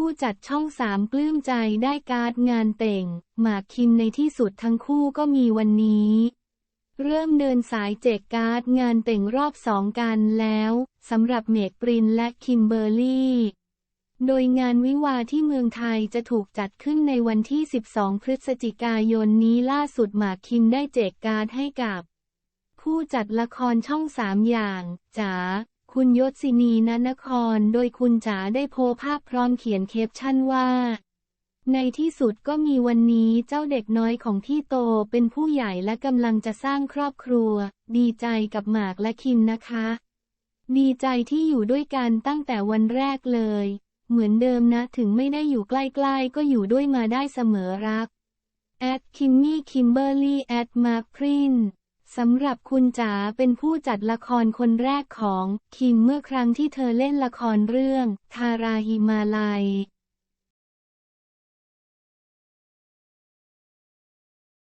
ผู้จัดช่องสามปลื้มใจได้การ์ดงานแต่ง หมากคิมในที่สุดทั้งคู่ก็มีวันนี้ เริ่มเดินสายแจกการ์ดงานแต่งรอบสองกันแล้วสำหรับเมกปรินและคิมเบอร์รี่ โดยงานวิวาที่เมืองไทยจะถูกจัดขึ้นในวันที่ 12 พฤศจิกายนนี้ล่าสุดหมากคิมได้แจกการ์ดให้กับ ผู้จัดละครช่องสามอย่างจ๋า คุณยศศินีนนคร โดยคุณจ๋าได้โพสภาพพร้อมเขียนแคปชั่นว่า ในที่สุดก็มีวันนี้เจ้าเด็กน้อยของพี่โตเป็นผู้ใหญ่และกำลังจะสร้างครอบครัว ดีใจกับหมากและคิมนะคะ ดีใจที่อยู่ด้วยกันตั้งแต่วันแรกเลย เหมือนเดิมนะถึงไม่ได้อยู่ใกล้ๆ ก็อยู่ด้วยมาได้เสมอรักแอดคิมมี่คิมเบอร์รี่แอดมาร์คพริน สำหรับคุณจ๋าเป็นผู้จัดละครคนแรกของ คิมเมื่อครั้งที่เธอเล่นละครเรื่องทาราฮิมาลัย